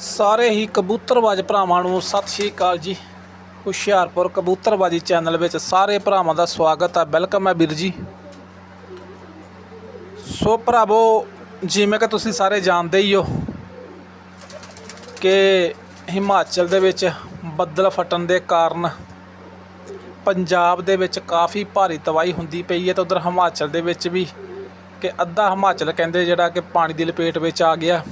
ਸਾਰੇ ਹੀ ਕਬੂਤਰਬਾਜ਼ ਭਰਾਵਾਂ ਨੂੰ ਸਤਿ ਸ਼੍ਰੀ ਅਕਾਲ ਜੀ। ਹੁਸ਼ਿਆਰਪੁਰ ਕਬੂਤਰਬਾਜ਼ੀ ਚੈਨਲ ਵਿੱਚ ਸਾਰੇ ਭਰਾਵਾਂ ਦਾ ਸਵਾਗਤ ਹੈ ਵੈਲਕਮ ਹੈ ਵੀਰ ਜੀ। ਸੋ ਭਰਾਵੋ, ਜਿਵੇਂ ਕਿ ਤੁਸੀਂ ਸਾਰੇ ਜਾਣਦੇ ਹੀ ਹੋ ਕਿ ਹਿਮਾਚਲ ਦੇ ਵਿੱਚ ਬੱਦਲ ਫਟਣ ਦੇ ਕਾਰਨ ਪੰਜਾਬ ਦੇ ਵਿੱਚ ਕਾਫੀ ਭਾਰੀ ਤਬਾਹੀ ਹੁੰਦੀ ਪਈ ਹੈ ਤੇ ਉਧਰ ਹਿਮਾਚਲ ਦੇ ਵਿੱਚ ਵੀ ਕਿ ਅੱਧਾ ਹਿਮਾਚਲ ਕਹਿੰਦੇ ਜਿਹੜਾ ਕਿ ਪਾਣੀ ਦੀ ਲਪੇਟ ਵਿੱਚ ਆ ਗਿਆ।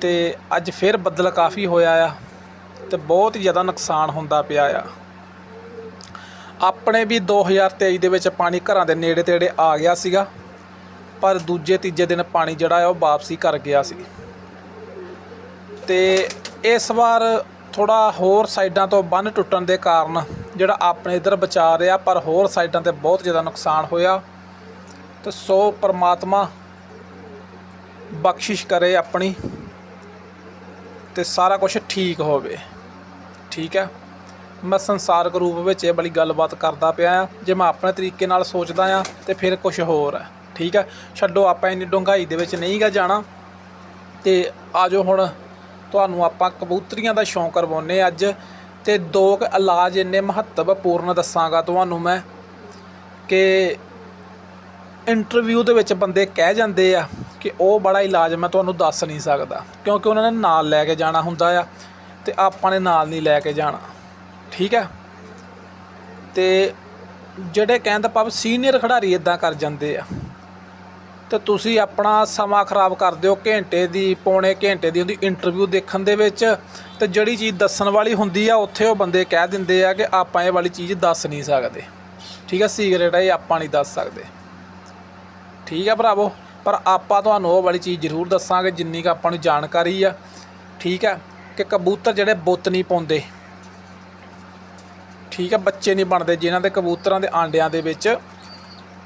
ਅਤੇ ਅੱਜ ਫਿਰ ਬੱਦਲ ਕਾਫੀ ਹੋਇਆ ਆ ਅਤੇ ਬਹੁਤ ਹੀ ਜ਼ਿਆਦਾ ਨੁਕਸਾਨ ਹੁੰਦਾ ਪਿਆ ਆ। ਆਪਣੇ ਵੀ 2023 ਦੇ ਵਿੱਚ ਪਾਣੀ ਘਰਾਂ ਦੇ ਨੇੜੇ ਤੇੜੇ ਆ ਗਿਆ ਸੀਗਾ, ਪਰ ਦੂਜੇ ਤੀਜੇ ਦਿਨ ਪਾਣੀ ਜਿਹੜਾ ਆ ਉਹ ਵਾਪਸੀ ਕਰ ਗਿਆ ਸੀ। ਤੇ ਇਸ ਵਾਰ ਥੋੜਾ ਹੋਰ ਸਾਈਡਾਂ ਤੋਂ ਬੰਨ ਟੁੱਟਣ ਦੇ ਕਾਰਨ ਜਿਹੜਾ ਆਪਣੇ ਇਧਰ ਬਚਾ ਰਿਹਾ, ਪਰ ਹੋਰ ਸਾਈਡਾਂ ਤੇ ਬਹੁਤ ਜ਼ਿਆਦਾ ਨੁਕਸਾਨ ਹੋਇਆ। ਤੇ ਸੋ ਪਰਮਾਤਮਾ ਬਖਸ਼ਿਸ਼ ਕਰੇ ਆਪਣੀ। ਤੇ ਸਾਰਾ ਕੁਝ ਠੀਕ ਹੋਵੇ। ਠੀਕ ਹੈ? ਮੈਂ ਸੰਸਾਰਕ ਰੂਪ ਵਿੱਚ ਇਹ ਬੜੀ ਗੱਲਬਾਤ ਕਰਦਾ ਪਿਆ ਆ ਜੇ ਮੈਂ ਆਪਣੇ ਤਰੀਕੇ ਨਾਲ ਸੋਚਦਾ ਆ ਤੇ ਫਿਰ ਕੁਝ ਹੋਰ ਹੈ। ਠੀਕ ਹੈ? ਛੱਡੋ, ਆਪਾਂ ਇੰਨੀ ਡੂੰਘਾਈ ਦੇ ਵਿੱਚ ਨਹੀਂ ਗਾ ਜਾਣਾ। ਤੇ ਆਜੋ ਹੁਣ, ਤੁਹਾਨੂੰ ਆਪਾਂ ਕਬੂਤਰੀਆਂ ਦਾ ਸ਼ੌਂਕ ਕਰਵਾਉਨੇ ਅੱਜ। ਤੇ ਦੋ ਕੁ ਇਲਾਜ ਇੰਨੇ ਮਹੱਤਵਪੂਰਨ ਦੱਸਾਂਗਾ ਤੁਹਾਨੂੰ ਮੈਂ ਕਿ ਇੰਟਰਵਿਊ ਦੇ ਵਿੱਚ ਬੰਦੇ ਕਹਿ ਜਾਂਦੇ ਆ ਕਿ ਉਹ ਬੜਾ ਇਲਾਜ ਮੈਂ ਤੁਹਾਨੂੰ ਦੱਸ ਨਹੀਂ ਸਕਦਾ। ਕਿਉਂਕਿ ਉਹਨਾਂ ਨੇ ਨਾਲ ਲੈ ਕੇ ਜਾਣਾ ਹੁੰਦਾ ਆ ਤੇ ਆਪਾਂ ਨੇ ਨਾਲ ਨਹੀਂ ਲੈ ਕੇ ਜਾਣਾ। ਠੀਕ ਹੈ? ਤੇ ਜਿਹੜੇ ਕਹਿੰਦਾ ਭਾਵ ਸੀਨੀਅਰ ਖਿਡਾਰੀ ਇਦਾਂ ਕਰ ਜਾਂਦੇ ਆ। ਤੇ ਤੁਸੀਂ ਆਪਣਾ ਸਮਾਂ ਖਰਾਬ ਕਰ ਦਿਓ ਘੰਟੇ ਦੀ, ਪੌਣੇ ਘੰਟੇ ਦੀ ਉਹਦੀ ਇੰਟਰਵਿਊ ਦੇਖਣ ਦੇ ਵਿੱਚ ਤੇ ਜਿਹੜੀ ਚੀਜ਼ ਦੱਸਣ ਵਾਲੀ ਹੁੰਦੀ ਆ, ਉੱਥੇ ਉਹ ਬੰਦੇ ਕਹਿ ਦਿੰਦੇ ਆ ਕਿ ਆਪਾਂ ਇਹ ਵਾਲੀ ਚੀਜ਼ ਦੱਸ ਨਹੀਂ ਸਕਦੇ। ਠੀਕ ਹੈ? ਸੀਕ੍ਰੇਟ ਆ, ਇਹ ਆਪਾਂ ਨਹੀਂ ਦੱਸ ਸਕਦੇ। ਠੀਕ ਹੈ ਭਰਾਵੋ? ਪਰ ਆਪਾਂ ਤੁਹਾਨੂੰ ਉਹ ਵਾਲੀ ਚੀਜ਼ ਜ਼ਰੂਰ ਦੱਸਾਂਗੇ, ਜਿੰਨੀ ਕੁ ਆਪਾਂ ਨੂੰ ਜਾਣਕਾਰੀ ਆ। ਠੀਕ ਹੈ ਕਿ ਕਬੂਤਰ ਜਿਹੜੇ ਬੁੱਤ ਨਹੀਂ ਪਾਉਂਦੇ। ਠੀਕ ਹੈ ਬੱਚੇ ਨਹੀਂ ਬਣਦੇ, ਜਿਨ੍ਹਾਂ ਦੇ ਕਬੂਤਰਾਂ ਦੇ ਆਂਡਿਆਂ ਦੇ ਵਿੱਚ।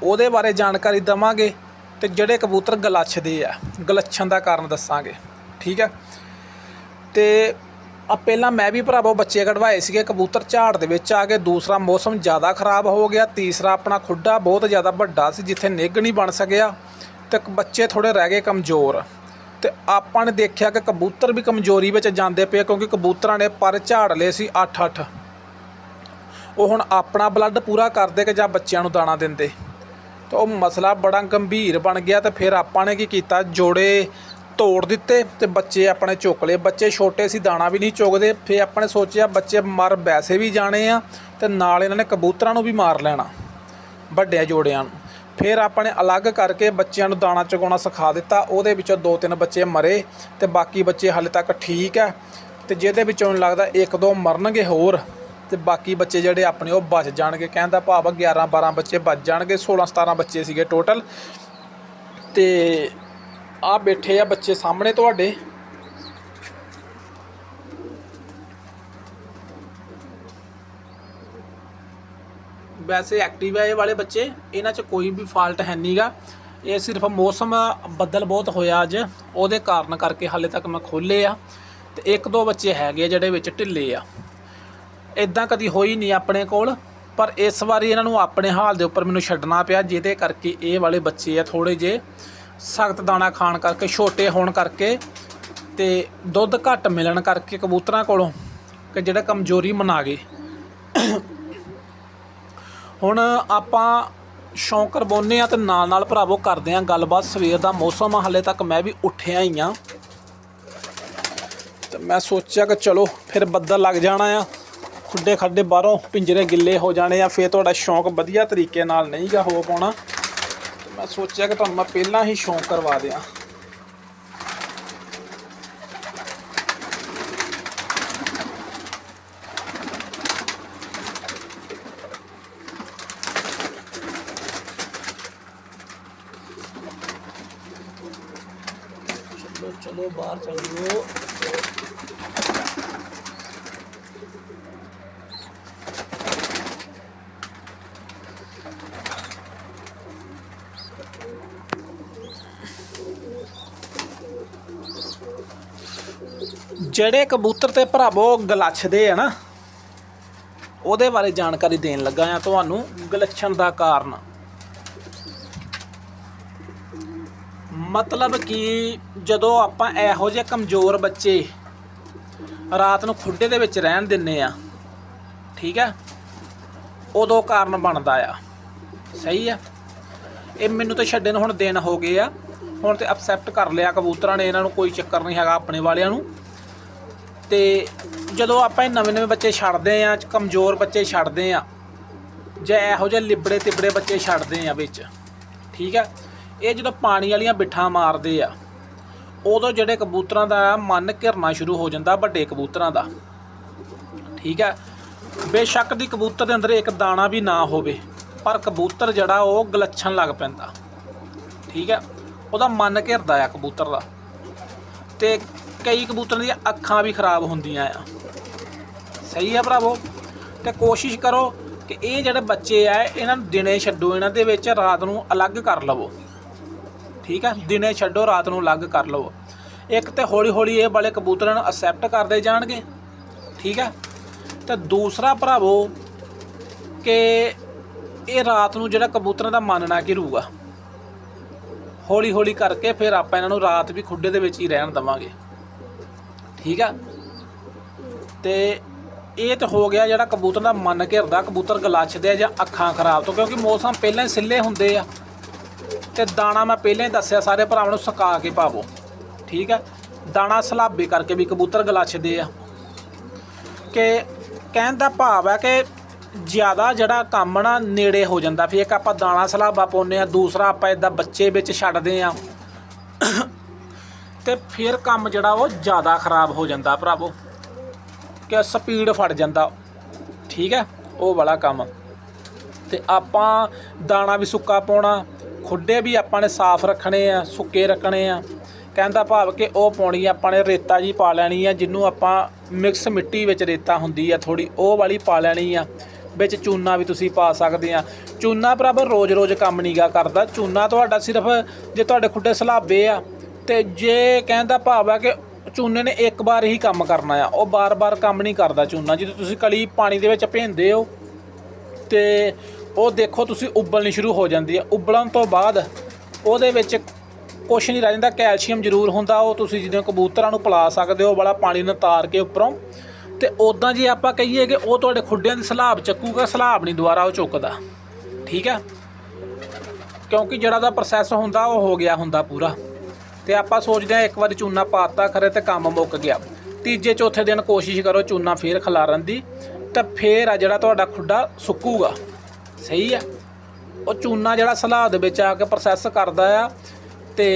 ਉਹਦੇ ਬਾਰੇ ਜਾਣਕਾਰੀ ਦਵਾਂਗੇ ਤੇ ਜਿਹੜੇ ਕਬੂਤਰ ਗਲੱਛਦੇ ਆ, ਗਲੱਛਣ ਦਾ ਕਾਰਨ ਦੱਸਾਂਗੇ। ਠੀਕ ਹੈ ਤੇ ਆ ਪਹਿਲਾਂ ਮੈਂ ਵੀ ਭਰਾਵੋ ਬੱਚੇ ਕਢਵਾਏ ਸੀਗੇ, ਕਬੂਤਰ ਝਾੜ ਦੇ ਵਿੱਚ ਆ ਕੇ। ਦੂਸਰਾ ਮੌਸਮ ਜ਼ਿਆਦਾ ਖਰਾਬ ਹੋ ਗਿਆ, ਤੀਸਰਾ ਆਪਣਾ ਖੁੱਡਾ ਬਹੁਤ ਜ਼ਿਆਦਾ ਵੱਡਾ ਸੀ, ਜਿੱਥੇ ਨਿੱਘ ਨਹੀਂ ਬਣ ਸਕਿਆ। ਤੇ ਬੱਚੇ ਥੋੜੇ ਰਹਿ ਗਏ ਕਮਜ਼ੋਰ ਤੇ ਆਪਾਂ ਨੇ ਦੇਖਿਆ ਕਿ ਕਬੂਤਰ ਵੀ ਕਮਜ਼ੋਰੀ ਵਿੱਚ ਜਾਂਦੇ ਪਏ ਕਿਉਂਕਿ ਕਬੂਤਰਾਂ ਨੇ ਪਰ ਝਾੜ ਲਏ ਸੀ 8-8 ਉਹ ਹੁਣ ਆਪਣਾ ਬਲੱਡ ਪੂਰਾ ਕਰਦੇ ਕਿ ਜਾਂ ਬੱਚਿਆਂ ਨੂੰ ਦਾਣਾ ਦਿੰਦੇ। ਤਾਂ ਉਹ ਮਸਲਾ ਬੜਾ ਗੰਭੀਰ ਬਣ ਗਿਆ ਤੇ ਫਿਰ ਆਪਾਂ ਨੇ ਕੀ ਕੀਤਾ? ਜੋੜੇ ਤੋੜ ਦਿੱਤੇ ਤੇ ਬੱਚੇ ਆਪਣੇ ਚੁੱਕ ਲਏ। ਬੱਚੇ ਛੋਟੇ ਸੀ, ਦਾਣਾ ਵੀ ਨਹੀਂ ਚੁਗਦੇ। ਫਿਰ ਆਪਾਂ ਨੇ ਸੋਚਿਆ ਬੱਚੇ ਮਰ ਵੈਸੇ ਵੀ ਜਾਣੇ ਆ ਤੇ ਨਾਲ ਇਹਨਾਂ ਨੇ ਕਬੂਤਰਾਂ ਨੂੰ ਵੀ ਮਾਰ ਲੈਣਾ ਵੱਡਿਆਂ ਜੋੜਿਆਂ ਨੂੰ। ਫਿਰ ਆਪਾਂ ਨੇ ਅਲੱਗ ਕਰਕੇ ਬੱਚਿਆਂ ਨੂੰ ਦਾਣਾ ਚੁਗਾਉਣਾ ਸਿਖਾ ਦਿੱਤਾ। ਉਹਦੇ ਵਿੱਚੋਂ ਦੋ ਤਿੰਨ ਬੱਚੇ ਮਰੇ ਅਤੇ ਬਾਕੀ ਬੱਚੇ ਹਾਲੇ ਤੱਕ ਠੀਕ ਹੈ ਅਤੇ ਜਿਹਦੇ ਵਿੱਚੋਂ ਮੈਨੂੰ ਲੱਗਦਾ ਇੱਕ ਦੋ ਮਰਨਗੇ ਹੋਰ ਅਤੇ ਬਾਕੀ ਬੱਚੇ ਜਿਹੜੇ ਆਪਣੇ ਉਹ ਬਚ ਜਾਣਗੇ। ਕਹਿੰਦਾ ਭਾਵ 11 12 ਬੱਚੇ ਬਚ ਜਾਣਗੇ 16 17 ਬੱਚੇ ਸੀਗੇ ਟੋਟਲ ਅਤੇ ਆ ਬੈਠੇ ਆ ਬੱਚੇ ਸਾਹਮਣੇ ਤੁਹਾਡੇ। ਵੈਸੇ ਐਕਟਿਵ ਹੈ ਇਹ ਵਾਲੇ ਬੱਚੇ, ਇਹਨਾਂ 'ਚ ਕੋਈ ਵੀ ਫਾਲਟ ਹੈ ਨਹੀਂਗਾ ਇਹ ਸਿਰਫ ਮੌਸਮ ਬੱਦਲ ਬਹੁਤ ਹੋਇਆ ਅੱਜ, ਉਹਦੇ ਕਾਰਨ ਕਰਕੇ ਹਾਲੇ ਤੱਕ ਮੈਂ ਖੋਲੇ ਆ। ਤੇ ਇੱਕ ਦੋ ਬੱਚੇ ਹੈਗੇ ਆ ਜਿਹੜੇ ਵਿੱਚ ਢਿੱਲੇ ਆ। ਇਦਾਂ ਕਦੀ ਹੋਈ ਨਹੀਂ ਆਪਣੇ ਕੋਲ, ਪਰ ਇਸ ਵਾਰੀ ਇਹਨਾਂ ਨੂੰ ਆਪਣੇ ਹਾਲ ਦੇ ਉੱਪਰ ਮੈਨੂੰ ਛੱਡਣਾ ਪਿਆ, ਜਿਹਦੇ ਕਰਕੇ ਇਹ ਵਾਲੇ ਬੱਚੇ ਆ ਥੋੜੇ ਜੇ ਸਖਤ ਦਾਣਾ ਖਾਣ ਕਰਕੇ, ਛੋਟੇ ਹੋਣ ਕਰਕੇ ਤੇ ਦੁੱਧ ਘੱਟ ਮਿਲਣ ਕਰਕੇ ਕਬੂਤਰਾਂ ਕੋਲੋਂ ਕਿ ਜਿਹੜਾ ਕਮਜ਼ੋਰੀ ਮਨਾ ਗਏ। ਹੁਣ ਆਪਾਂ ਸ਼ੌਂਕ ਕਰਵਾਉਂਦੇ ਆ ਤੇ ਨਾਲ ਨਾਲ ਭਰਾਵੋ ਕਰਦੇ ਆ ਗੱਲਬਾਤ। ਸਵੇਰ ਦਾ ਮੌਸਮ ਆ, ਹਲੇ ਤੱਕ ਮੈਂ ਵੀ ਉੱਠਿਆ ਹੀ ਆ। ਤੇ ਮੈਂ ਸੋਚਿਆ ਕਿ ਚਲੋ ਫਿਰ ਬੱਦਲ ਲੱਗ ਜਾਣਾ ਆ। ਖੁੱਡੇ ਖੱਡੇ ਬਾਹਰੋਂ ਪਿੰਜਰੇ ਗਿੱਲੇ ਹੋ ਜਾਣੇ ਆ, ਫਿਰ ਤੁਹਾਡਾ ਸ਼ੌਂਕ ਵਧੀਆ ਤਰੀਕੇ ਨਾਲ ਨਹੀਂਗਾ ਹੋ ਪਾਉਣਾ। ਤੇ ਮੈਂ ਸੋਚਿਆ ਕਿ ਤੁਹਾਨੂੰ ਮੈਂ ਪਹਿਲਾਂ ਹੀ ਸ਼ੌਂਕ ਕਰਵਾ ਦਿਆਂ। ਚਲੋ ਚਲੋ ਬਾਹਰ ਚੱਲਿਓ ਜਿਹੜੇ ਕਬੂਤਰ ਤੇ ਭਰਾਵੋ ਗਲੱਛਦੇ ਆ ਨਾ, ਉਹਦੇ ਬਾਰੇ ਜਾਣਕਾਰੀ ਦੇਣ ਲੱਗਾ ਆ ਤੁਹਾਨੂੰ ਗਲੱਛਣ ਦਾ ਕਾਰਨ। ਮਤਲਬ ਕਿ ਜਦੋਂ ਆਪਾਂ ਇਹੋ ਜਿਹੇ ਕਮਜ਼ੋਰ ਬੱਚੇ ਰਾਤ ਨੂੰ ਖੁੱਡੇ ਦੇ ਵਿੱਚ ਰਹਿਣ ਦਿੰਨੇ ਆ, ਠੀਕ ਹੈ, ਉਦੋਂ ਕਾਰਨ ਬਣਦਾ ਆ। ਸਹੀ ਆ? ਇਹ ਮੈਨੂੰ ਤਾਂ ਛੱਡੇ ਨੂੰ ਹੁਣ ਦਿਨ ਹੋ ਗਏ ਆ। ਹੁਣ ਤੇ ਅਕਸੈਪਟ ਕਰ ਲਿਆ ਕਬੂਤਰਾਂ ਨੇ, ਇਹਨਾਂ ਨੂੰ ਕੋਈ ਚੱਕਰ ਨਹੀਂ ਹੈਗਾ ਆਪਣੇ ਵਾਲਿਆਂ ਨੂੰ। ਤੇ ਜਦੋਂ ਆਪਾਂ ਇਹ ਨਵੇਂ ਨਵੇਂ ਬੱਚੇ ਛੱਡਦੇ ਆ, ਕਮਜ਼ੋਰ ਬੱਚੇ ਛੱਡਦੇ ਆ, ਜਾਂ ਇਹੋ ਜਿਹੇ ਲਿਬੜੇ ਤਿਬੜੇ ਬੱਚੇ ਛੱਡਦੇ ਆ ਵਿੱਚ, ਠੀਕ ਹੈ ਇਹ ਜਦੋਂ ਪਾਣੀ ਵਾਲੀਆਂ ਬਿੱਠਾਂ ਮਾਰਦੇ ਆ, ਉਦੋਂ ਜਿਹੜੇ ਕਬੂਤਰਾਂ ਦਾ ਮਨ ਘਿਰਨਾ ਸ਼ੁਰੂ ਹੋ ਜਾਂਦਾ, ਵੱਡੇ ਕਬੂਤਰਾਂ ਦਾ। ਠੀਕ ਹੈ? ਬੇਸ਼ੱਕ ਦੀ ਕਬੂਤਰ ਦੇ ਅੰਦਰ ਇੱਕ ਦਾਣਾ ਵੀ ਨਾ ਹੋਵੇ, ਪਰ ਕਬੂਤਰ ਜਿਹੜਾ ਉਹ ਗਲੱਛਣ ਲੱਗ ਪੈਂਦਾ। ਠੀਕ ਹੈ? ਉਹਦਾ ਮਨ ਘਿਰਦਾ ਆ ਕਬੂਤਰ ਦਾ। ਤੇ ਕਈ ਕਬੂਤਰਾਂ ਦੀਆਂ ਅੱਖਾਂ ਵੀ ਖਰਾਬ ਹੁੰਦੀਆਂ ਆ। ਸਹੀ ਆ ਭਰਾਵੋ? ਤੇ ਕੋਸ਼ਿਸ਼ ਕਰੋ ਕਿ ਇਹ ਜਿਹੜੇ ਬੱਚੇ ਆ, ਇਹਨਾਂ ਨੂੰ ਦਿਨੇ ਛੱਡੋ, ਇਹਨਾਂ ਦੇ ਵਿੱਚ ਰਾਤ ਨੂੰ ਅਲੱਗ ਕਰ ਲਵੋ। ਠੀਕ ਹੈ, ਦਿਨੇ ਛੱਡੋ, ਰਾਤ ਨੂੰ ਅਲੱਗ ਕਰ ਲਵੋ। ਇੱਕ ਤੇ ਹੌਲੀ ਹੌਲੀ ਇਹ ਵਾਲੇ ਕਬੂਤਰਾਂ ਨੂੰ ਅਸੈਪਟ ਕਰਦੇ ਜਾਣਗੇ, ਠੀਕ ਹੈ। ਤੇ ਦੂਸਰਾ ਭਰਾਵੋ ਕਿ ਇਹ ਰਾਤ ਨੂੰ ਜਿਹੜਾ ਕਬੂਤਰਾਂ ਦਾ ਮਨ ਨਾ ਘਿਰੂਗਾ ਹੌਲੀ ਹੌਲੀ ਕਰਕੇ ਫਿਰ ਆਪਾਂ ਇਹਨਾਂ ਨੂੰ ਰਾਤ ਵੀ ਖੁੱਡੇ ਦੇ ਵਿੱਚ ਹੀ ਰਹਿਣ ਦਵਾਂਗੇ। ਠੀਕ ਆ ਤੇ ਇਹ ਤਾਂ ਹੋ ਗਿਆ ਜਿਹੜਾ ਕਬੂਤਰ ਦਾ ਮਨ ਘਿਰਦਾ, ਕਬੂਤਰ ਗਲਾਛਦੇ ਆ ਜਾਂ ਅੱਖਾਂ ਖਰਾਬ ਤੋਂ, ਕਿਉਂਕਿ ਮੌਸਮ ਪਹਿਲਾਂ ਹੀ ਸਿੱਲੇ ਹੁੰਦੇ ਆ। ਤੇ ਦਾਣਾ ਮੈਂ ਪਹਿਲਾਂ ਹੀ ਦੱਸਿਆ, ਸਾਰੇ ਭਰਾਵਾਂ ਨੂੰ ਸੁਕਾ ਕੇ ਪਾਵੋ। ਠੀਕ ਹੈ? ਦਾਣਾ ਸਲਾਬੇ ਕਰਕੇ ਵੀ ਕਬੂਤਰ ਗਲਾਛਦੇ ਆ। ਕਿ ਕਹਿਣ ਦਾ ਭਾਵ ਹੈ ਕਿ ਜ਼ਿਆਦਾ ਜਿਹੜਾ ਕੰਮ ਨਾ ਨੇੜੇ ਹੋ ਜਾਂਦਾ। ਫਿਰ ਇੱਕ ਆਪਾਂ ਦਾਣਾ ਸਲਾਬਾ ਪਾਉਂਦੇ ਆ ਦੂਸਰਾ ਆਪਾਂ ਇਦਾਂ ਬੱਚੇ ਵਿੱਚ ਛੱਡਦੇ ਆ ਤੇ ਫਿਰ ਕੰਮ ਜਿਹੜਾ ਉਹ ਜ਼ਿਆਦਾ ਖਰਾਬ ਹੋ ਜਾਂਦਾ ਭਰਾਵੋ। ਕਿ ਸਪੀਡ ਫੜ ਜਾਂਦਾ। ਠੀਕ ਹੈ? ਉਹ ਵਾਲਾ ਕੰਮ। ਤੇ ਆਪਾਂ ਦਾਣਾ ਵੀ ਸੁੱਕਾ ਪਾਉਣਾ ਖੁੱਡੇ ਵੀ ਆਪਾਂ ਨੇ ਸਾਫ਼ ਰੱਖਣੇ ਆ, ਸੁੱਕੇ ਰੱਖਣੇ ਆ। ਕਹਿੰਦਾ ਭਾਵ ਕਿ ਉਹ ਪਾਉਣੀ ਆਪਾਂ ਨੇ ਰੇਤਾ ਜੀ ਪਾ ਲੈਣੀ ਆ, ਜਿਹਨੂੰ ਆਪਾਂ ਮਿਕਸ ਮਿੱਟੀ ਵਿੱਚ ਰੇਤਾ ਹੁੰਦੀ ਆ ਥੋੜੀ ਉਹ ਵਾਲੀ ਪਾ ਲੈਣੀ ਆ। ਵਿੱਚ ਚੂਨਾ ਵੀ ਤੁਸੀਂ ਪਾ ਸਕਦੇ ਆ। ਚੂਨਾ ਬਰਾਬਰ ਰੋਜ਼-ਰੋਜ਼ ਕੰਮ ਨਹੀਂਗਾ ਕਰਦਾ। ਚੂਨਾ ਤੁਹਾਡਾ ਸਿਰਫ ਜੇ ਤੁਹਾਡੇ ਖੁੱਡੇ ਸਲਾਬੇ ਆ, ਤੇ ਜੇ ਕਹਿੰਦਾ ਭਾਵ ਆ ਕਿ ਚੂਨੇ ਨੇ ਇੱਕ ਵਾਰ ਹੀ ਕੰਮ ਕਰਨਾ ਆ, ਉਹ ਬਾਰ-ਬਾਰ ਕੰਮ ਨਹੀਂ ਕਰਦਾ ਚੂਨਾ। ਜਦੋਂ ਤੁਸੀਂ ਕਲੀ ਪਾਣੀ ਦੇ ਵਿੱਚ ਭੇਂਦੇ ਹੋ, ਤੇ ਉਹ ਦੇਖੋ ਤੁਸੀਂ ਉਬਲਣੀ ਸ਼ੁਰੂ ਹੋ ਜਾਂਦੀ ਹੈ। ਉਬਲਣ ਤੋਂ ਬਾਅਦ ਉਹਦੇ ਵਿੱਚ ਕੁਛ ਨਹੀਂ ਰਹਿ ਜਾਂਦਾ, ਕੈਲਸ਼ੀਅਮ ਜ਼ਰੂਰ ਹੁੰਦਾ, ਉਹ ਤੁਸੀਂ ਜਿੱਦਾਂ ਕਬੂਤਰਾਂ ਨੂੰ ਪਿਲਾ ਸਕਦੇ ਹੋ, ਵਾਲਾ ਪਾਣੀ ਨੂੰ ਤਾਰ ਕੇ ਉੱਪਰੋਂ। ਤੇ ਉਦਾਂ ਜੇ ਆਪਾਂ ਕਹੀਏ ਕਿ ਉਹ ਤੁਹਾਡੇ ਖੁੱਡਿਆਂ ਦੀ ਸਲਾਬ ਚੱਕੂਗਾ, ਸਲਾਬ ਨਹੀਂ ਦੁਬਾਰਾ ਉਹ ਚੁੱਕਦਾ। ਠੀਕ ਹੈ? ਕਿਉਂਕਿ ਜਿਹੜਾ ਦਾ ਪ੍ਰੋਸੈਸ ਹੁੰਦਾ, ਉਹ ਹੋ ਗਿਆ ਹੁੰਦਾ ਪੂਰਾ। ਤੇ ਆਪਾਂ ਸੋਚਦੇ ਆ ਇੱਕ ਵਾਰੀ ਚੂਨਾ ਪਾਤਾ ਖਰੇ ਤੇ ਕੰਮ ਮੁੱਕ ਗਿਆ। ਤੀਜੇ, ਚੌਥੇ ਦਿਨ ਕੋਸ਼ਿਸ਼ ਕਰੋ ਚੂਨਾ ਫੇਰ ਖਿਲਾਰਨ ਦੀ। ਤਾਂ ਫੇਰ ਆ ਜਿਹੜਾ ਤੁਹਾਡਾ ਖੁੱਡਾ ਸੁੱਕੂਗਾ। ਸਹੀ ਆ। ਉਹ ਚੂਨਾ ਜਿਹੜਾ ਸਲਾਦ ਦੇ ਵਿੱਚ ਆ ਕੇ ਪ੍ਰੋਸੈਸ ਕਰਦਾ ਆ ਤੇ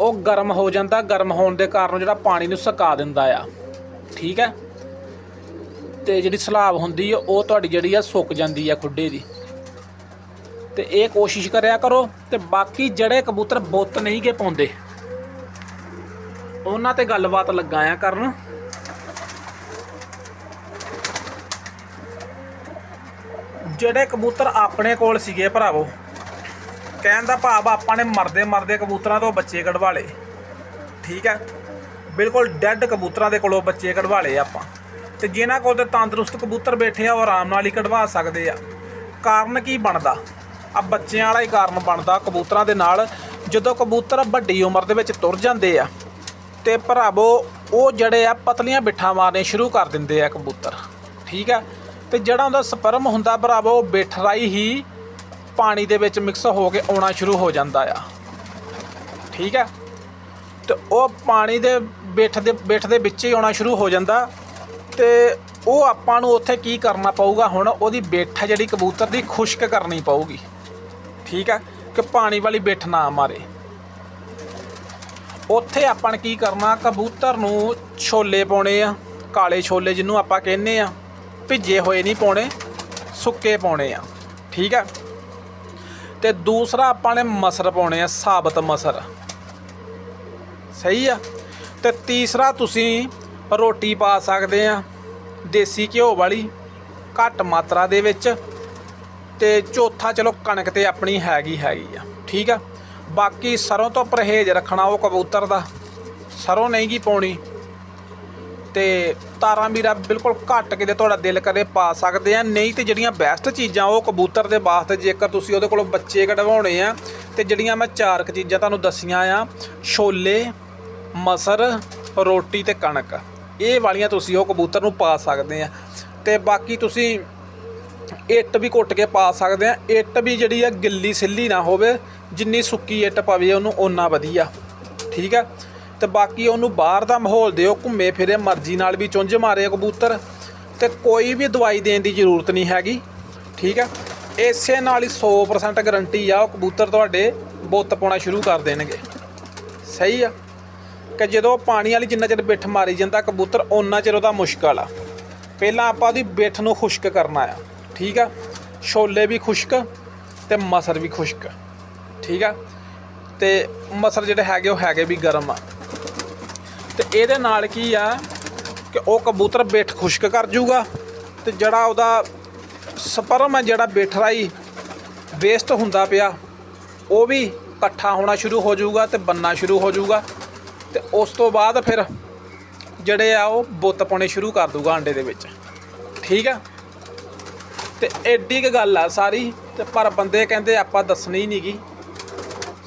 ਉਹ ਗਰਮ ਹੋ ਜਾਂਦਾ, ਗਰਮ ਹੋਣ ਦੇ ਕਾਰਨ ਜਿਹੜਾ ਪਾਣੀ ਨੂੰ ਸੁਕਾ ਦਿੰਦਾ ਆ। ਠੀਕ ਹੈ ਤੇ ਜਿਹੜੀ ਸਲਾਬ ਹੁੰਦੀ ਆ, ਉਹ ਤੁਹਾਡੀ ਜਿਹੜੀ ਆ ਸੁੱਕ ਜਾਂਦੀ ਆ ਖੁੱਡੇ ਦੀ। ਤੇ ਇਹ ਕੋਸ਼ਿਸ਼ ਕਰਿਆ ਕਰੋ ਤੇ ਬਾਕੀ ਜਿਹੜੇ ਕਬੂਤਰ ਬੁੱਤ ਨਹੀਂ ਗੇ ਪਾਉਂਦੇ, ਉਹਨਾਂ ਤੇ ਗੱਲਬਾਤ ਲਗਾਇਆ ਕਰਨ। ਜਿਹੜੇ ਕਬੂਤਰ ਆਪਣੇ ਕੋਲ ਸੀਗੇ ਭਰਾਵੋ, ਕਹਿਣ ਦਾ ਭਾਵ ਆਪਾਂ ਨੇ ਮਰਦੇ ਮਰਦੇ ਕਬੂਤਰਾਂ ਤੋਂ ਬੱਚੇ ਕਢਵਾ ਲਏ। ਠੀਕ ਹੈ? ਬਿਲਕੁਲ ਡੈੱਡ ਕਬੂਤਰਾਂ ਦੇ ਕੋਲੋਂ ਬੱਚੇ ਕਢਵਾ ਲਏ ਆਪਾਂ। ਤੇ ਜਿਨ੍ਹਾਂ ਕੋਲ ਤੇ ਤੰਦਰੁਸਤ ਕਬੂਤਰ ਬੈਠੇ ਆ, ਉਹ ਆਰਾਮ ਨਾਲ ਹੀ ਕਢਵਾ ਸਕਦੇ ਆ। ਕਾਰਨ ਕੀ ਬਣਦਾ? ਆ ਬੱਚਿਆਂ ਵਾਲਾ ਹੀ ਕਾਰਨ ਬਣਦਾ ਕਬੂਤਰਾਂ ਦੇ ਨਾਲ। ਜਦੋਂ ਕਬੂਤਰ ਵੱਡੀ ਉਮਰ ਦੇ ਵਿੱਚ ਤੁਰ ਜਾਂਦੇ ਆ, ਤੇ ਭਰਾਵੋ, ਉਹ ਜਿਹੜੇ ਆ ਪਤਲੀਆਂ ਬਿੱਠਾਂ ਮਾਰਨੇ ਸ਼ੁਰੂ ਕਰ ਦਿੰਦੇ ਆ ਕਬੂਤਰ। ਠੀਕ ਆ ਤੇ ਜਿਹੜਾ ਉਹਦਾ ਸਪਰਮ ਹੁੰਦਾ ਭਰਾਵਾ, ਉਹ ਬਿੱਠ ਰਾਈ ਹੀ ਪਾਣੀ ਦੇ ਵਿੱਚ ਮਿਕਸ ਹੋ ਕੇ ਆਉਣਾ ਸ਼ੁਰੂ ਹੋ ਜਾਂਦਾ ਆ। ਠੀਕ ਹੈ? ਤੇ ਉਹ ਪਾਣੀ ਦੇ ਬਿੱਠ ਦੇ ਬਿੱਠ ਦੇ ਵਿੱਚ ਹੀ ਆਉਣਾ ਸ਼ੁਰੂ ਹੋ ਜਾਂਦਾ। ਤੇ ਉਹ ਆਪਾਂ ਨੂੰ ਉੱਥੇ ਕੀ ਕਰਨਾ ਪਊਗਾ ਹੁਣ? ਉਹਦੀ ਬਿੱਠ ਜਿਹੜੀ ਕਬੂਤਰ ਦੀ, ਖੁਸ਼ਕ ਕਰਨੀ ਪਊਗੀ। ਠੀਕ ਹੈ? ਕਿ ਪਾਣੀ ਵਾਲੀ ਬਿੱਠ ਨਾ ਮਾਰੇ। ਉੱਥੇ ਆਪਾਂ ਨੇ ਕੀ ਕਰਨਾ? ਕਬੂਤਰ ਨੂੰ ਛੋਲੇ ਪਾਉਣੇ ਆ, ਕਾਲੇ ਛੋਲੇ ਜਿਹਨੂੰ ਆਪਾਂ ਕਹਿੰਦੇ ਆ। ਭਿੱਜੇ ਹੋਏ ਨਹੀਂ ਪਾਉਣੇ, ਸੁੱਕੇ ਪਾਉਣੇ ਆ, ਠੀਕ ਆ? ਤੇ ਦੂਸਰਾ ਆਪਾਂ ਨੇ ਮਸਰ ਪਾਉਣੇ ਆ, ਸਾਬਤ ਮਸਰ। ਸਹੀ ਆ? ਤੇ ਤੀਸਰਾ ਤੁਸੀਂ ਰੋਟੀ ਪਾ ਸਕਦੇ ਆ, ਦੇਸੀ ਘਿਓ ਵਾਲੀ, ਘੱਟ ਮਾਤਰਾ ਦੇ ਵਿੱਚ। ਤੇ ਚੌਥਾ ਚਲੋ ਕਣਕ ਤੇ ਆਪਣੀ ਹੈਗੀ ਹੈਗੀ ਆ, ਠੀਕ ਆ? ਬਾਕੀ ਸਰੋਂ ਤੋਂ ਪਰਹੇਜ਼ ਰੱਖਣਾ ਉਹ ਕਬੂਤਰ ਦਾ, ਸਰੋਂ ਨਹੀਂ ਗੀ ਪਾਉਣੀ। ਤੇ ਤਾਰਾਂ ਵੀਰਾ ਬਿਲਕੁਲ ਘੱਟ ਕਿਤੇ ਤੁਹਾਡਾ ਦਿਲ ਕਰੇ ਪਾ ਸਕਦੇ ਆ। ਨਹੀਂ ਤੇ ਜਿਹੜੀਆਂ ਬੈਸਟ ਚੀਜ਼ਾਂ ਉਹ ਕਬੂਤਰ ਦੇ ਵਾਸਤੇ ਜੇਕਰ ਤੁਸੀਂ ਉਹਦੇ ਕੋਲੋਂ ਬੱਚੇ ਕਢਵਾਉਣੇ ਆ, ਤੇ ਜਿਹੜੀਆਂ ਮੈਂ ਚਾਰ ਕੁ ਚੀਜ਼ਾਂ ਤੁਹਾਨੂੰ ਦੱਸੀਆਂ ਆ, ਛੋਲੇ, ਮਸਰ, ਰੋਟੀ ਤੇ ਕਣਕ। ਇਹ ਵਾਲੀਆਂ ਤੁਸੀਂ ਉਹ ਕਬੂਤਰ ਨੂੰ ਪਾ ਸਕਦੇ ਆ। ਤੇ ਬਾਕੀ ਤੁਸੀਂ ਇੱਟ ਵੀ ਕੁੱਟ ਕੇ ਪਾ ਸਕਦੇ ਆ। ਇੱਟ ਵੀ ਜਿਹੜੀ ਆ ਗਿੱਲੀ ਸਿੱਲੀ ਨਾ ਹੋਵੇ, ਜਿੰਨੀ ਸੁੱਕੀ ਇੱਟ ਪਵੇ ਉਹਨੂੰ ਓਨਾ ਵਧੀਆ। ਠੀਕ ਆ? ਤੇ ਬਾਕੀ ਉਹਨੂੰ ਬਾਹਰ ਦਾ ਮਾਹੌਲ ਦਿਓ, ਘੁੰਮੇ ਫਿਰੇ, ਮਰਜ਼ੀ ਨਾਲ ਵੀ ਚੁੰਝ ਮਾਰੇ ਕਬੂਤਰ। ਤੇ ਕੋਈ ਵੀ ਦਵਾਈ ਦੇਣ ਦੀ ਜ਼ਰੂਰਤ ਨਹੀਂ ਹੈਗੀ, ਠੀਕ ਆ? ਇਸੇ ਨਾਲ ਹੀ 100% ਗਾਰੰਟੀ ਆ, ਉਹ ਕਬੂਤਰ ਤੁਹਾਡੇ ਬੁੱਤ ਪਾਉਣਾ ਸ਼ੁਰੂ ਕਰ ਦੇਣਗੇ। ਸਹੀ ਆ? ਕਿ ਜਦੋਂ ਪਾਣੀ ਵਾਲੀ ਜਿੰਨਾ ਚਿਰ ਬਿੱਠ ਮਾਰੀ ਜਾਂਦਾ, ਕਬੂਤਰ ਓਨਾ ਚਿਰ ਉਹਦਾ ਮੁਸ਼ਕਲ ਆ। ਪਹਿਲਾਂ ਆਪਾਂ ਉਹਦੀ ਬਿੱਠ ਨੂੰ ਖੁਸ਼ਕ ਕਰਨਾ ਆ, ਠੀਕ ਆ? ਛੋਲੇ ਵੀ ਖੁਸ਼ਕ ਤੇ ਮਸਰ ਵੀ ਖੁਸ਼ਕ, ਠੀਕ ਆ? ਤੇ ਮਸਰ ਜਿਹੜੇ ਹੈਗੇ, ਉਹ ਹੈਗੇ ਵੀ ਗਰਮ ਆ। ਤੇ ਇਹਦੇ ਨਾਲ ਕੀ ਆ ਕਿ ਉਹ ਕਬੂਤਰ ਬਿੱਠ ਖੁਸ਼ਕ ਕਰ ਜੂਗਾ ਤੇ ਜਿਹੜਾ ਉਹਦਾ ਸਪਰਮ ਹੈ ਜਿਹੜਾ ਬਿੱਠ ਰਾਈ ਵੇਸਟ ਹੁੰਦਾ ਪਿਆ, ਉਹ ਵੀ ਇਕੱਠਾ ਹੋਣਾ ਸ਼ੁਰੂ ਹੋ ਜਾਊਗਾ ਤੇ ਬੰਨਾ ਸ਼ੁਰੂ ਹੋ ਜਾਊਗਾ ਤੇ ਉਸ ਤੋਂ ਬਾਅਦ ਫਿਰ ਜਿਹੜੇ ਆ ਉਹ ਬੁੱਤ ਪਾਉਣੇ ਸ਼ੁਰੂ ਕਰ ਦੂਗਾ ਅੰਡੇ ਦੇ ਵਿੱਚ। ਠੀਕ ਆ? ਤੇ ਐਡੀ ਕੁ ਗੱਲ ਆ ਸਾਰੀ, ਤੇ ਪਰ ਬੰਦੇ ਕਹਿੰਦੇ ਆਪਾਂ ਦੱਸਣੀ ਨਹੀਂਗੀ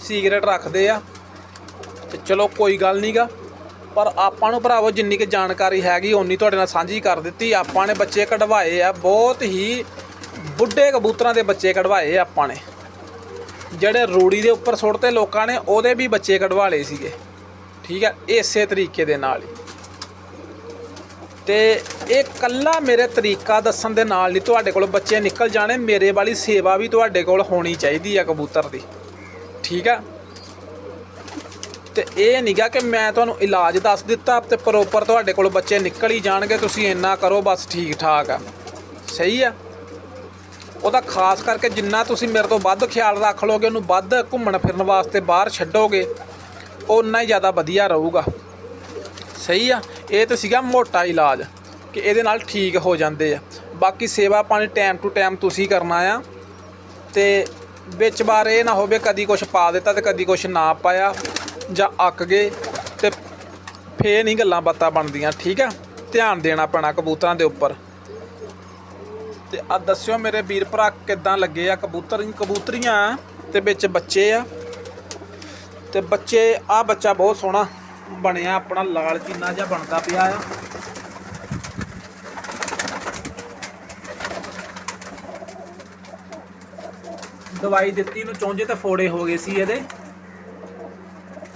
ਸੀਕ੍ਰੇਟ ਰੱਖਦੇ ਆ। ਤੇ ਚਲੋ ਕੋਈ ਗੱਲ ਨਹੀਂਗਾ ਪਰ ਆਪਾਂ ਨੂੰ ਭਰਾਵੋ ਜਿੰਨੀ ਕੁ ਜਾਣਕਾਰੀ ਹੈਗੀ, ਓਨੀ ਤੁਹਾਡੇ ਨਾਲ ਸਾਂਝੀ ਕਰ ਦਿੱਤੀ। ਆਪਾਂ ਨੇ ਬੱਚੇ ਕਢਵਾਏ ਆ, ਬਹੁਤ ਹੀ ਬੁੱਢੇ ਕਬੂਤਰਾਂ ਦੇ ਬੱਚੇ ਕਢਵਾਏ ਆਪਾਂ ਨੇ। ਜਿਹੜੇ ਰੂੜੀ ਦੇ ਉੱਪਰ ਸੁੱਟਤੇ ਲੋਕਾਂ ਨੇ, ਉਹਦੇ ਵੀ ਬੱਚੇ ਕਢਵਾ ਲਏ ਸੀਗੇ। ਠੀਕ ਹੈ ਇਸੇ ਤਰੀਕੇ ਦੇ ਨਾਲ ਹੀ। ਤੇ ਇਹ ਕੱਲਾ ਮੇਰੇ ਤਰੀਕਾ ਦੱਸਣ ਦੇ ਨਾਲ ਨਹੀਂ ਤੁਹਾਡੇ ਕੋਲ ਬੱਚੇ ਨਿਕਲ ਜਾਣੇ, ਮੇਰੇ ਵਾਲੀ ਸੇਵਾ ਵੀ ਤੁਹਾਡੇ ਕੋਲ ਹੋਣੀ ਚਾਹੀਦੀ ਆ ਕਬੂਤਰ ਦੀ। ਠੀਕ ਆ? ਤੇ ਇਹ ਨਹੀਂਗਾ ਕਿ ਮੈਂ ਤੁਹਾਨੂੰ ਇਲਾਜ ਦੱਸ ਦਿੱਤਾ ਤੇ ਪ੍ਰੋਪਰ ਤੁਹਾਡੇ ਕੋਲ ਬੱਚੇ ਨਿਕਲ ਹੀ ਜਾਣਗੇ, ਤੁਸੀਂ ਇੰਨਾ ਕਰੋ, ਬਸ ਠੀਕ ਠਾਕ ਆ। ਸਹੀ ਆ? ਉਹਦਾ ਖਾਸ ਕਰਕੇ ਜਿੰਨਾ ਤੁਸੀਂ ਮੇਰੇ ਤੋਂ ਵੱਧ ਖਿਆਲ ਰੱਖ ਲੋਗੇ ਉਹਨੂੰ ਵੱਧ ਘੁੰਮਣ ਫਿਰਨ ਵਾਸਤੇ ਬਾਹਰ ਛੱਡੋਗੇ, ਓਨਾ ਹੀ ਜ਼ਿਆਦਾ ਵਧੀਆ ਰਹੂਗਾ। ਸਹੀ ਆ? ਇਹ ਤਾਂ ਸੀਗਾ ਮੋਟਾ ਇਲਾਜ, ਕਿ ਇਹਦੇ ਨਾਲ ਠੀਕ ਹੋ ਜਾਂਦੇ ਆ। ਬਾਕੀ ਸੇਵਾ ਪਾਣੀ ਟਾਈਮ ਟੂ ਟਾਈਮ ਤੁਸੀਂ ਕਰਨਾ ਆ, ਤੇ ਵਿੱਚ ਬਾਰ ਇਹ ਨਾ ਹੋਵੇ ਕਦੀ ਕੁਝ ਪਾ ਦਿੱਤਾ ਤੇ ਕਦੀ ਕੁਝ ਨਾ ਪਾਇਆ। ਜਾਂ ਅੱਕ ਗਏ ਤੇ ਫੇਰ ਨਹੀਂ ਗੱਲਾਂ ਬਾਤਾਂ ਬਣਦੀਆਂ, ਠੀਕ ਆ? ਧਿਆਨ ਦੇਣਾ ਪੈਣਾ ਕਬੂਤਰਾਂ ਦੇ ਉੱਪਰ। ਤੇ ਆ ਦੱਸਿਓ ਮੇਰੇ ਵੀਰ ਭਰਾ ਕਿੱਦਾਂ ਲੱਗੇ ਆ ਕਬੂਤਰ, ਕਬੂਤਰੀਆਂ ਤੇ ਵਿੱਚ ਬੱਚੇ ਆ। ਤੇ ਬੱਚੇ ਆ ਬੱਚਾ ਬਹੁਤ ਸੋਹਣਾ ਬਣਿਆ, ਆਪਣਾ ਲਾਲ ਚੀਨਾ ਜਿਹਾ ਬਣਦਾ ਪਿਆ ਆ। ਦਵਾਈ ਦਿੱਤੀ ਨੂੰ ਚੌਂਜੇ ਤੇ ਫੋੜੇ ਹੋ ਗਏ ਸੀ ਇਹਦੇ।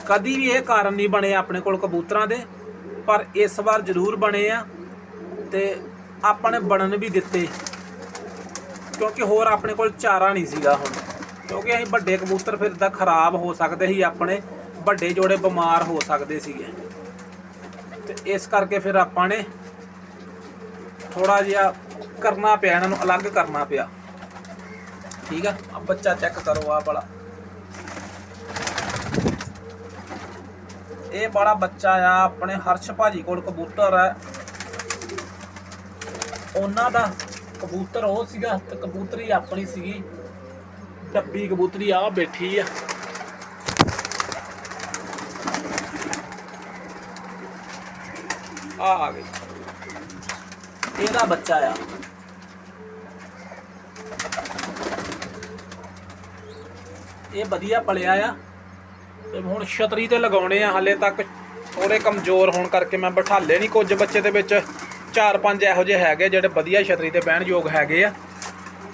ਕਦੀ ਵੀ ਇਹ ਕਾਰਨ ਨਹੀਂ ਬਣੇ ਆਪਣੇ ਕੋਲ ਕਬੂਤਰਾਂ ਦੇ, ਪਰ ਇਸ ਵਾਰ ਜ਼ਰੂਰ ਬਣੇ ਆ ਤੇ ਆਪਾਂ ਨੇ ਬਣਨ ਵੀ ਦਿੱਤੇ। ਕਿਉਂਕਿ ਹੋਰ ਆਪਣੇ ਕੋਲ ਚਾਰਾ ਨਹੀਂ ਸੀਗਾ ਹੁਣ। ਕਿਉਂਕਿ ਅਸੀਂ ਵੱਡੇ ਕਬੂਤਰ ਫਿਰ ਤਾਂ ਖਰਾਬ ਹੋ ਸਕਦੇ ਸੀ ਆਪਣੇ, ਵੱਡੇ ਜੋੜੇ ਬਿਮਾਰ ਹੋ ਸਕਦੇ ਸੀਗੇ। ਤੇ ਇਸ ਕਰਕੇ ਫਿਰ ਆਪਾਂ ਨੇ ਥੋੜਾ ਜਿਹਾ ਕਰਨਾ ਪਿਆ, ਇਹਨਾਂ ਨੂੰ ਅਲੱਗ ਕਰਨਾ ਪਿਆ। ਠੀਕ ਆ? ਆ ਬੱਚਾ ਚੈੱਕ ਕਰੋ ਆ ਵਾਲਾ। ਇਹ ਬੜਾ ਬੱਚਾ ਆ, ਆਪਣੇ ਹਰਸ਼ ਭਾਜੀ ਕੋਲ ਕਬੂਤਰ ਹੈ ਉਹਨਾਂ ਦਾ ਕਬੂਤਰ ਉਹ ਸੀਗਾ ਤੇ ਕਬੂਤਰੀ ਆਪਣੀ ਸੀਗੀ। ਡੱਬੀ ਕਬੂਤਰੀ ਆ ਬੈਠੀ ਆ। ਆ ਆ ਗਈ। ਇਹਦਾ ਬੱਚਾ ਆ। ਇਹ ਵਧੀਆ ਪਲਿਆ ਆ। ਤੇ ਹੁਣ ਛਤਰੀ ਤੇ ਲਗਾਉਣੇ ਆ ਹਲੇ ਤੱਕ। ਥੋੜੇ ਕਮਜ਼ੋਰ ਹੋਣ ਕਰਕੇ ਮੈਂ ਬਿਠਾਲੇ ਨਹੀਂ ਕੁਝ ਬੱਚੇ ਦੇ ਵਿੱਚ। ਚਾਰ ਪੰਜ ਇਹੋ ਜਿਹੇ ਹੈਗੇ ਜਿਹੜੇ ਵਧੀਆ ਛਤਰੀ ਤੇ ਬਹਿਣ ਯੋਗ ਹੈਗੇ ਆ।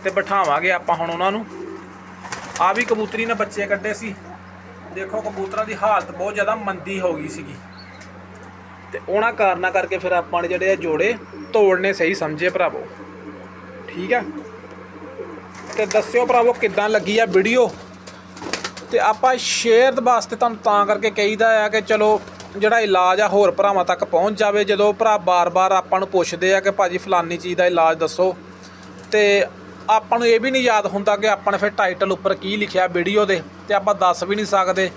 ਤੇ ਬਿਠਾਵਾਂਗੇ ਆਪਾਂ ਹੁਣ ਉਹਨਾਂ ਨੂੰ। ਆ ਵੀ ਕਬੂਤਰੀ ਨੇ ਬੱਚੇ ਕੱਢੇ ਸੀ। ਦੇਖੋ ਕਬੂਤਰਾਂ ਦੀ ਹਾਲਤ ਬਹੁਤ ਜ਼ਿਆਦਾ ਮੰਦੀ ਹੋ ਗਈ ਸੀਗੀ। ਤੇ ਉਹਨਾਂ ਕਾਰਨਾਂ ਕਰਕੇ ਫਿਰ ਆਪਾਂ ਨੇ ਜਿਹੜੇ ਆ ਜੋੜੇ ਤੋੜਨੇ ਸਹੀ ਸਮਝੇ ਭਰਾਵੋ। ਠੀਕ ਆ? ਤੇ ਦੱਸਿਓ ਭਰਾਵੋ ਕਿੱਦਾਂ ਲੱਗੀ ਆ ਵੀਡੀਓ ਤੇ ਆਪਾਂ ਸ਼ੇਅਰ ਵਾਸਤੇ ਤੁਹਾਨੂੰ ਤਾਂ ਕਰਕੇ ਕਹੀਦਾ ਆ ਕਿ ਚਲੋ ਜਿਹੜਾ ਇਲਾਜ ਆ ਹੋਰ ਭਰਾਵਾਂ ਤੱਕ ਪਹੁੰਚ ਜਾਵੇ। ਜਦੋਂ ਭਰਾ ਬਾਰ-ਬਾਰ ਆਪਾਂ ਨੂੰ ਪੁੱਛਦੇ ਆ ਕਿ ਭਾਜੀ ਫਲਾਨੀ ਚੀਜ਼ ਦਾ ਇਲਾਜ ਦੱਸੋ, ਤੇ ਆਪਾਂ ਨੂੰ ਇਹ ਵੀ ਨਹੀਂ ਯਾਦ ਹੁੰਦਾ ਕਿ ਆਪਾਂ ਨੇ ਫਿਰ ਟਾਈਟਲ ਉੱਪਰ ਕੀ ਲਿਖਿਆ ਵੀਡੀਓ ਦੇ, ਤੇ ਆਪਾਂ ਦੱਸ ਵੀ ਨਹੀਂ ਸਕਦੇ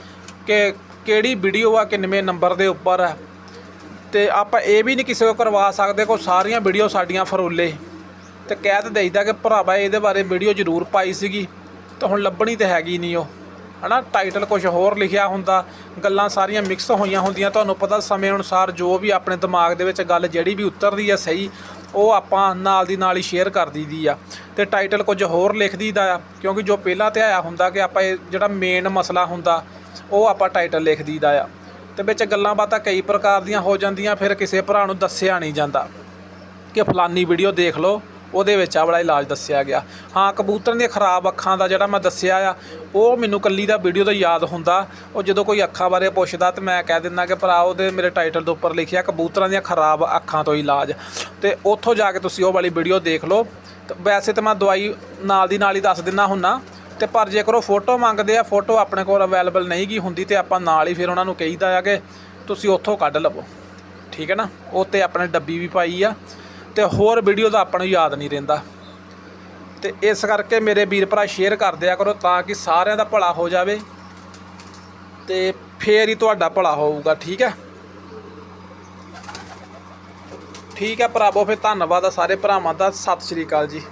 ਕਿ ਕਿਹੜੀ ਵੀਡੀਓ ਆ ਕਿੰਨਵੇਂ ਨੰਬਰ ਦੇ ਉੱਪਰ ਆ। ਤੇ ਆਪਾਂ ਇਹ ਵੀ ਨਹੀਂ ਕਿਸੇ ਕੋ ਕਰਵਾ ਸਕਦੇ ਕੋ ਸਾਰੀਆਂ ਵੀਡੀਓ ਸਾਡੀਆਂ ਫਰੋਲੇ। ਤੇ ਕਹਿ ਤਾਂ ਦੇਈਦਾ ਕਿ ਭਰਾਵਾ ਇਹਦੇ ਬਾਰੇ ਵੀਡੀਓ ਜ਼ਰੂਰ ਪਾਈ ਸੀਗੀ, ਤੇ ਹੁਣ ਲੱਭਣੀ ਤੇ ਹੈਗੀ ਨਹੀਂ ਉਹ। ਹਨਾ ਟਾਈਟਲ ਕੁਝ ਹੋਰ ਲਿਖਿਆ ਹੁੰਦਾ, ਗੱਲਾਂ ਸਾਰੀਆਂ ਮਿਕਸ ਹੋਈਆਂ ਹੁੰਦੀਆਂ, ਤੁਹਾਨੂੰ ਪਤਾ ਸਮੇਂ ਅਨੁਸਾਰ ਜੋ ਵੀ ਆਪਣੇ ਦਿਮਾਗ ਦੇ ਵਿੱਚ ਗੱਲ ਜਿਹੜੀ ਵੀ ਉਤਰਦੀ ਆ ਸਹੀ, ਉਹ ਆਪਾਂ ਨਾਲ ਦੀ ਨਾਲ ਹੀ ਸ਼ੇਅਰ ਕਰ ਦਈਦੀ ਆ। ਤੇ ਟਾਈਟਲ ਕੁਝ ਹੋਰ ਲਿਖ ਦਈਦਾ ਆ, ਕਿਉਂਕਿ ਜੋ ਪਹਿਲਾਂ ਤੇ ਆਇਆ ਹੁੰਦਾ ਕਿ ਆਪਾਂ ਇਹ ਜਿਹੜਾ ਮੇਨ ਮਸਲਾ ਹੁੰਦਾ, ਉਹ ਆਪਾਂ ਟਾਈਟਲ ਲਿਖ ਦਈਦਾ ਆ। ਤੇ ਵਿੱਚ ਗੱਲਾਂ ਬਾਤਾਂ ਕਈ ਪ੍ਰਕਾਰ ਦੀਆਂ ਹੋ ਜਾਂਦੀਆਂ, ਫਿਰ ਕਿਸੇ ਭਰਾ ਨੂੰ ਦੱਸਿਆ ਨਹੀਂ ਜਾਂਦਾ ਕਿ ਫਲਾਨੀ ਵੀਡੀਓ ਦੇਖ ਲਓ ਉਹਦੇ ਵਿੱਚ ਆ ਵਾਲਾ ਇਲਾਜ ਦੱਸਿਆ ਗਿਆ। ਹਾਂ, ਕਬੂਤਰਾਂ ਦੀਆਂ ਖਰਾਬ ਅੱਖਾਂ ਦਾ ਜਿਹੜਾ ਮੈਂ ਦੱਸਿਆ ਆ, ਉਹ ਮੈਨੂੰ ਕੱਲੀ ਦਾ ਵੀਡੀਓ ਦਾ ਯਾਦ ਹੁੰਦਾ। ਉਹ ਜਦੋਂ ਕੋਈ ਅੱਖਾਂ ਬਾਰੇ ਪੁੱਛਦਾ ਤੇ ਮੈਂ ਕਹਿ ਦਿੰਦਾ ਕਿ ਭਰਾ, ਉਹਦੇ ਮੇਰੇ ਟਾਈਟਲ ਦੇ ਉੱਪਰ ਲਿਖਿਆ ਕਬੂਤਰਾਂ ਦੀਆਂ ਖਰਾਬ ਅੱਖਾਂ ਤੋਂ ਇਲਾਜ। ਤੇ ਉੱਥੋਂ ਜਾ ਕੇ ਤੁਸੀਂ ਉਹ ਵਾਲੀ ਵੀਡੀਓ ਦੇਖ ਲਓ। ਤੇ ਵੈਸੇ ਤਾਂ ਮੈਂ ਦਵਾਈ ਨਾਲ ਦੀ ਨਾਲ ਹੀ ਦੱਸ ਦਿੰਦਾ ਹੁੰਨਾ। ਤੇ ਪਰ ਜੇਕਰ ਉਹ ਫੋਟੋ ਮੰਗਦੇ ਆ ਫੋਟੋ ਆਪਣੇ ਕੋਲ ਅਵੇਲੇਬਲ ਨਹੀਂ ਗਈ ਹੁੰਦੀ ਤੇ ਆਪਾਂ ਨਾਲ ਹੀ ਫਿਰ ਉਹਨਾਂ ਨੂੰ ਕਹੀਦਾ ਆ ਕਿ ਤੁਸੀਂ ਉੱਥੋਂ ਕੱਢ ਲਵੋ। ਠੀਕ ਹੈ ਨਾ? ਉਹ ਉੱਤੇ ਆਪਣੇ ਡੱਬੀ ਵੀ ਪਾਈ ਆ। ਤੇ ਹੋਰ ਵੀਡੀਓ ਦਾ ਆਪਾਂ ਨੂੰ ਯਾਦ ਨਹੀਂ ਰਹਿੰਦਾ। ਤੇ ਇਸ ਕਰਕੇ ਮੇਰੇ ਵੀਰ ਭਰਾ ਸ਼ੇਅਰ ਕਰ ਦਿਆ ਕਰੋ ਤਾਂ ਕਿ ਸਾਰਿਆਂ ਦਾ ਭਲਾ ਹੋ ਜਾਵੇ ਤੇ ਫੇਰ ਹੀ ਤੁਹਾਡਾ ਭਲਾ ਹੋਊਗਾ, ਠੀਕ ਹੈ? ਠੀਕ ਹੈ ਭਰਾਵੋ, ਫਿਰ ਧੰਨਵਾਦ ਆ ਸਾਰੇ ਭਰਾਵਾਂ ਦਾ। ਸਤਿ ਸ਼੍ਰੀ ਅਕਾਲ ਜੀ।